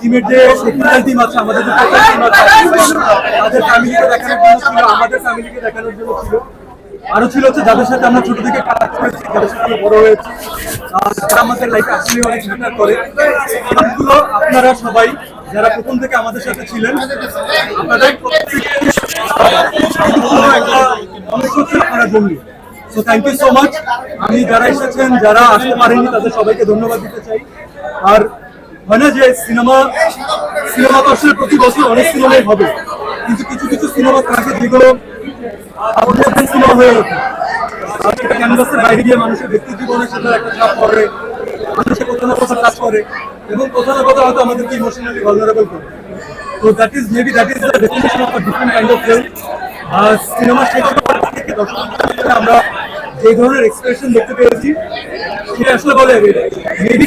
টিমের যে আছে, আমাদের আমাদের ছিল আরও ছিল হচ্ছে যাদের সাথে আমরা ছোট থেকে কাজ করেছি, যাদের সাথে বড় হয়েছি। আমাদের লাইফে আসলে অনেক ম্যাটার করে এগুলো আপনারা সবাই, যারা প্রথম থেকে আমাদের সাথে ছিলেন একটা আপনারা জঙ্গি। So thank you so much আমি যারা এসেছেন, যারা আসতে পারেনি, তাদের সবাইকে ধন্যবাদ দিতে চাই। আর হয় না যে সিনেমা সিনেমা তো আসলে প্রতি বছর অনেক সিনেমাই হবে। কিন্তু কিছু কিছু সিনেমা থাকে যেগুলো সিনেমা হয়ে ওঠে। এটা ক্যানভাসের বাইরে গিয়ে মানুষের ব্যক্তি জীবনের সাথে একটা চাপ পড়ে, মানুষের কোথাও না কোথাও কাজ করে, এবং কোথাও না কোথাও হয়তো আমাদেরকে ইমোশনালি ভালনারেবল করে। তো that is maybe that is the definition of different kind of film R cinema থেকে দর্শকদের আমরা যে ধরনের এক্সপ্রেশন দেখতে পেয়েছি, সেটা আসলে বলে মেবি